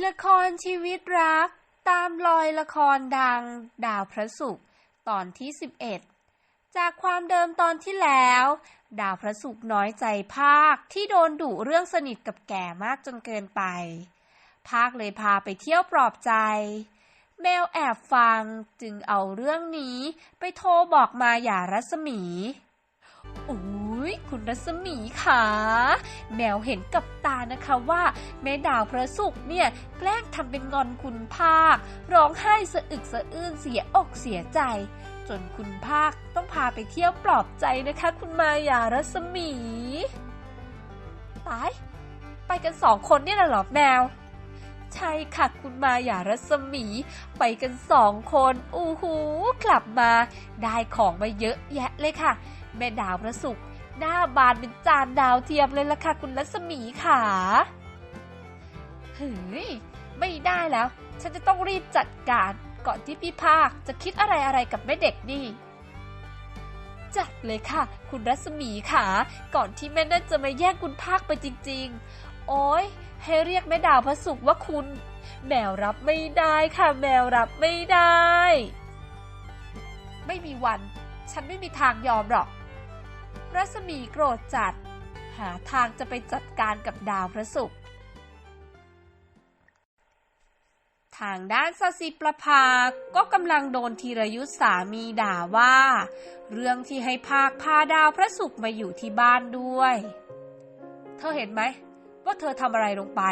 ละครชีวิตรัก ตามรอยละครดัง ดาวพระศุกร์ตอนที่ 11 จากความเดิมตอนที่แล้ว ดาวพระศุกร์น้อยใจภาคที่โดนดุเรื่องสนิทกับแก่มากจนเกินไป ภาคเลยพาไปเที่ยวปลอบใจ แมวแอบฟังจึงเอาเรื่องนี้ไปโทรบอกมาอย่ารัศมี โอ้ ยคุณรัศมีค่ะแมวเห็นกับตานะคะว่าแม่ดาวพระศุกร์เนี่ยแกล้งทำเป็นงอนคุณภาค ร้องไห้สะอึกสะอื้นเสียอกเสียใจ จนคุณภาคต้องพาไปเที่ยวปลอบใจนะคะ คุณมายารัศมีตายไปกันสองคนเนี่ยนะหรอแมวใช่ค่ะคุณมายารัศมี ไปกันสองคนอู้หูกลับมา ได้ของมาเยอะแยะเลยค่ะ แม่ดาวพระศุกร์ หน้าบานเป็นจานดาวเทียมเลยล่ะค่ะคุณรัศมีค่ะเฮ้ยไม่ได้แล้ว ฉันจะต้องรีบจัดการก่อนที่พี่ภาคจะคิดอะไรอะไรกับแม่เด็กนี่จัดเลยค่ะ คุณรัศมีค่ะก่อนที่แม่นั่นจะมาแย่งคุณภาคไปจริง ๆ โอ้ยให้เรียกแม่ดาวพระศุกร์ว่าคุณ แมวรับไม่ได้ค่ะ แมวรับไม่ได้ ไม่มีวัน ฉันไม่มีทางยอมหรอก รัศมีโกรธจัด หาทางจะไปจัดการกับดาวพระศุกร์ทางด้านสสิประภาก็กำลังโดนธีรยุทธสามีด่าว่า เรื่องที่ให้ภาคพาดาวพระศุกร์มาอยู่ที่บ้านด้วย เธอเห็นไหม ว่าเธอทำอะไรลงไป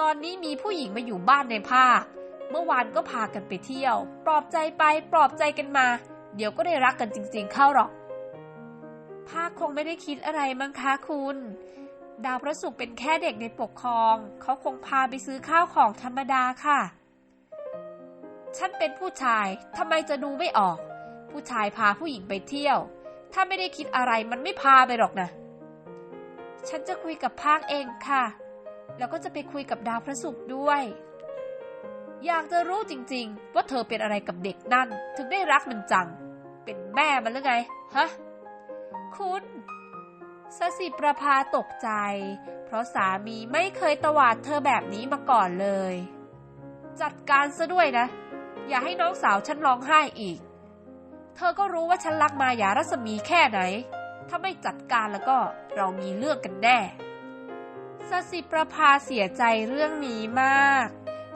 ตอนนี้มีผู้หญิงมาอยู่บ้านในภาค เมื่อวานก็พากันไปเที่ยว ปลอบใจไปปลอบใจกันมา เดี๋ยวก็ได้รักกันจริง ๆ เข้าหรอก ภาคคงไม่ได้คิดอะไรมั้งคะคุณ ดาวพระศุกร์เป็นแค่เด็กในปกครอง เขาคงพาไปซื้อข้าวของธรรมดาค่ะ ฉันเป็นผู้ชายทำไมจะดูไม่ออก ผู้ชายพาผู้หญิงไปเที่ยว ถ้าไม่ได้คิดอะไรมันไม่พาไปหรอกนะ ฉันจะคุยกับภาคเองค่ะ แล้วก็จะไปคุยกับดาวพระศุกร์ด้วย อยากจะรู้จริง ๆ ว่าเธอเป็นอะไรกับเด็กนั่น ถึงได้รักมันจัง เป็นแม่มันหรือไง ฮะ คุณสสิประภาตกใจ เพราะสามีไม่เคยตวาดเธอแบบนี้มาก่อนเลย จัดการซะด้วยนะ อย่าให้น้องสาวฉันร้องไห้อีก เธอก็รู้ว่าฉันรักมายารัศมีแค่ไหน ถ้าไม่จัดการแล้วก็เรามีเรื่องกันแน่สสิประภาเสียใจเรื่องนี้มาก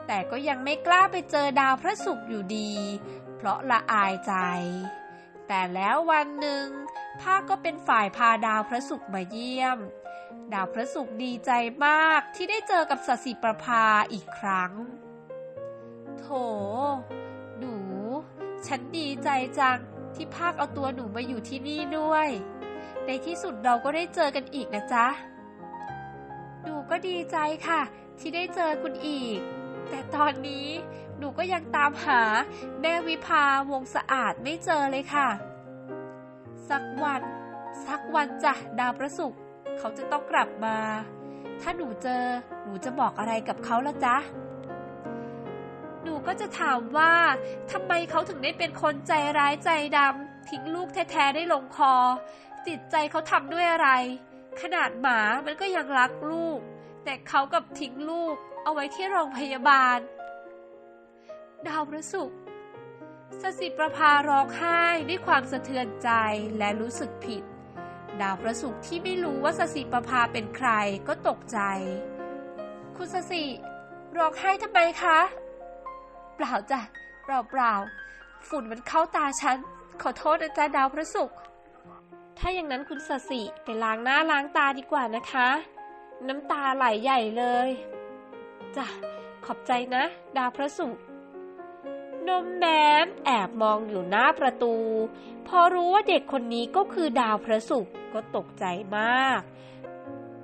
แต่ก็ยังไม่กล้าไปเจอดาวพระศุกร์อยู่ดี เพราะละอายใจ แต่แล้ววันหนึ่ง ภาคก็เป็นฝ่ายพาดาวพระศุกร์มาเยี่ยม ดาวพระศุกร์ดีใจมากที่ได้เจอกับสสิประภาอีกครั้ง โถ หนู ฉันดีใจจังที่ภาคเอาตัวหนูมาอยู่ที่นี่ด้วย ในที่สุดเราก็ได้เจอกันอีกนะจ๊ะ หนูก็ดีใจค่ะ ที่ได้เจอคุณอีก แต่ตอนนี้หนูก็ยังตามหาแม่วิภาวงสะอาดไม่เจอเลยค่ะ สักวัน สักวันจ้ะดาวประสุกร์เขาจะต้องกลับมา ถ้าหนูเจอ หนูจะบอกอะไรกับเขาละจ๊ะ หนูก็จะถามว่าทำไมเขาถึงได้เป็นคนใจร้ายใจดำทิ้งลูกแท้ๆได้ลงคอ จิตใจเขาทำด้วยอะไร ขนาดหมามันก็ยังรักลูก แต่เขากับทิ้งลูกเอาไว้ที่โรงพยาบาล ดาวพระศุกร์ สสิประภาร้องไห้ด้วยความสะเทือนใจและรู้สึกผิด ดาวพระศุกร์ที่ไม่รู้ว่าสสิประภาเป็นใครก็ตกใจ คุณสสิร้องไห้ทำไมคะ เปล่าจ้ะเปล่าเปล่าฝุ่นมันเข้าตาฉัน ขอโทษนะจ๊ะดาวพระศุกร์ถ้าอย่างนั้นคุณสสิไปล้างหน้าล้างตาดีกว่านะคะ น้ำตาไหลใหญ่เลยจ้ะขอบใจนะ ดาวพระศุกร์ นมแม้มแอบมองอยู่หน้าประตู พอรู้ว่าเด็กคนนี้ก็คือดาวพระศุกร์ก็ตกใจมาก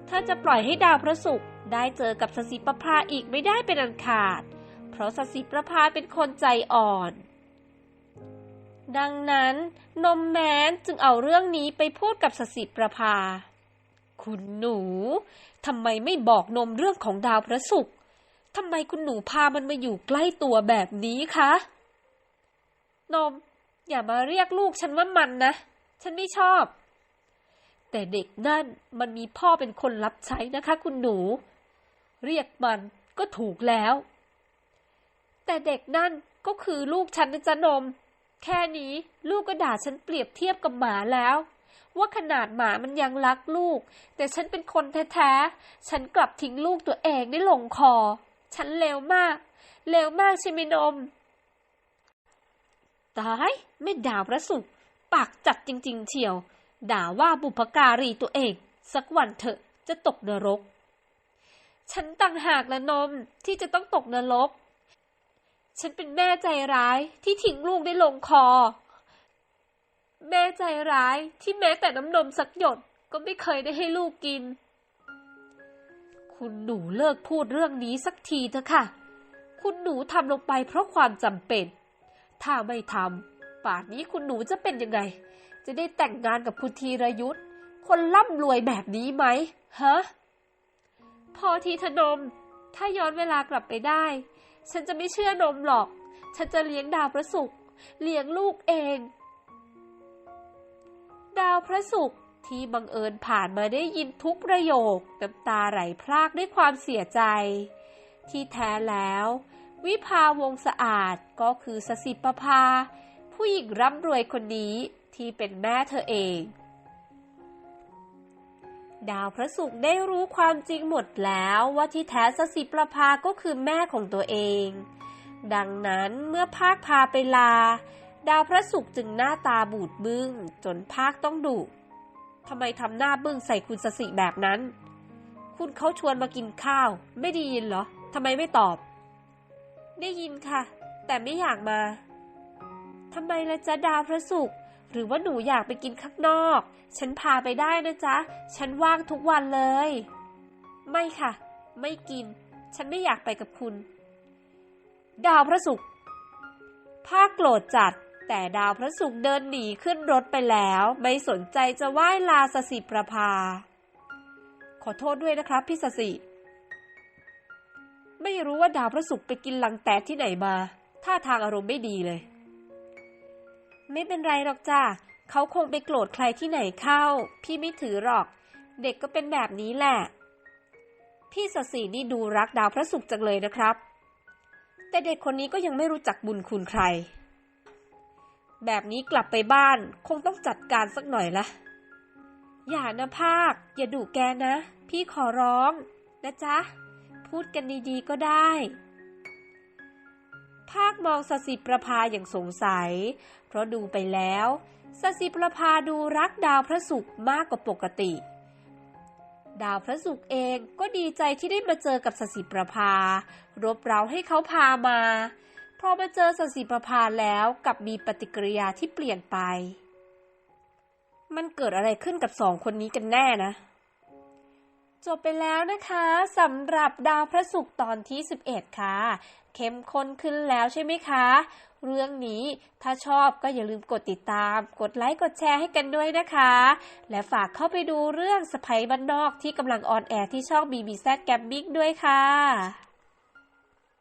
ถ้าจะปล่อยให้ดาวพระศุกร์ได้เจอกับสสิประภาอีกไม่ได้เป็นอันขาด เพราะสสิประภาเป็นคนใจอ่อน ดังนั้นนมแม้นจึงเอาเรื่องนี้ไปพูดกับสสิประภา คุณหนูทำไมไม่บอกนมเรื่องของดาวพระศุกร์ ทำไมคุณหนูพามันมาอยู่ใกล้ตัวแบบนี้คะ นม อย่ามาเรียกลูกฉันว่ามันนะ ฉันไม่ชอบ แต่เด็กนั่นมันมีพ่อเป็นคนรับใช้นะคะ คุณหนู เรียกมันก็ถูกแล้ว แต่เด็กนั่นก็คือลูกฉันนะจ๊ะนม แค่นี้ลูกก็ด่าฉันเปรียบเทียบกับหมาแล้วว่าขนาดหมามันยังรักลูก แต่ฉันเป็นคนแท้ ๆ ฉันกลับทิ้งลูกตัวเองได้ลงคอ ฉันเลวมาก เลวมากใช่ไหมนมตาย ไม่ด่าพระสุข ปากจัดจริง ๆ เชียว ด่าว่าบุพการีตัวเอง สักวันเถอะจะตกนรก ฉันต่างหากละนมที่จะต้องตกนรก ฉันเป็นแม่ใจร้ายที่ทิ้งลูกได้ลงคอ แม่ใจร้ายที่แม้แต่น้ำนมสักหยดก็ไม่เคยได้ให้ลูกกิน คุณหนูเลิกพูดเรื่องนี้สักทีเถอะค่ะ คุณหนูทำลงไปเพราะความจำเป็น ถ้าไม่ทำป่านนี้คุณหนูจะเป็นยังไง จะได้แต่งงานกับคุณธีรยุทธ์คนร่ำรวยแบบนี้ไหมฮะพอทีเถอะนม ถ้าย้อนเวลากลับไปได้ ฉันจะไม่เชื่อนมหรอก ฉันจะเลี้ยงดาวพระศุกร์เลี้ยงลูกเอง ดาวพระศุกร์ ที่บังเอิญผ่านมาได้ยินทุกประโยคน้ำตาไหลพรากด้วยความเสียใจ ที่แท้แล้ว วิภาวงสะอาดก็คือสสิปภา ผู้หญิงร่ำรวยคนนี้ที่เป็นแม่เธอเอง ดาวพระศุกร์ได้รู้ความจริงหมดแล้วว่าที่แท้สสิประภาก็คือแม่ของตัวเอง ดังนั้นเมื่อภาคพาไปลาดาวพระศุกร์จึงหน้าตาบูดบึ้งจนภาคต้องดุ ทำไมทำหน้าบึ้งใส่คุณสสิแบบนั้น คุณเขาชวนมากินข้าว ไม่ได้ยินเหรอทำไมไม่ตอบ ได้ยินค่ะ แต่ไม่อยากมาทำไมละจ๊ะดาวพระศุกร์หรือว่าหนูอยากไปกินข้างนอก ฉันพาไปได้นะจ๊ะ ฉันว่างทุกวันเลย ไม่ค่ะ ไม่กิน ฉันไม่อยากไปกับคุณ ดาวพระศุกร์ภาคโกรธจัด แต่ดาวพระศุกร์เดินหนีขึ้นรถไปแล้ว ไม่สนใจจะไหว้ลาสสิประภา ขอโทษด้วยนะครับพี่สสิ ไม่รู้ว่าดาวพระศุกร์ไปกินลังแตนที่ไหนมา ท่าทางอารมณ์ไม่ดีเลย ไม่เป็นไรหรอกจ้าเขาคงไปโกรธใครที่ไหนเข้า พี่ไม่ถือหรอก เด็กก็เป็นแบบนี้แหละ พี่สสีนี่ดูรักดาวพระศุกร์จังเลยนะครับ แต่เด็กคนนี้ก็ยังไม่รู้จักบุญคุณใคร แบบนี้กลับไปบ้าน คงต้องจัดการสักหน่อยละ อย่านะภาค อย่าดุแกนะ พี่ขอร้อง นะจ๊ะ พูดกันดีๆก็ได้ ภาคมองสสิประภาอย่างสงสัย เพราะดูไปแล้วสสิประภาดูรักดาวพระศุกร์มากกว่าปกติ ดาวพระศุกร์เองก็ดีใจที่ได้มาเจอกับสสิประภารบเร้าให้เขาพามา พอมาเจอสสิประภาแล้วกับมีปฏิกิริยาที่เปลี่ยนไป มันเกิดอะไรขึ้นกับสองคนนี้กันแน่นะ จบไปแล้วนะคะสำหรับดาวพระศุกร์ตอนที่ 11 ค่ะ เข้มข้นขึ้นแล้วใช่ไหมคะ เรื่องนี้ถ้าชอบก็อย่าลืมกดติดตาม กดไลค์กดแชร์ให้กันด้วยนะคะ และฝากเข้าไปดูเรื่องสไปบ้านนอกที่กำลังออนแอร์ที่ช่อง BBC Gaming ด้วยค่ะ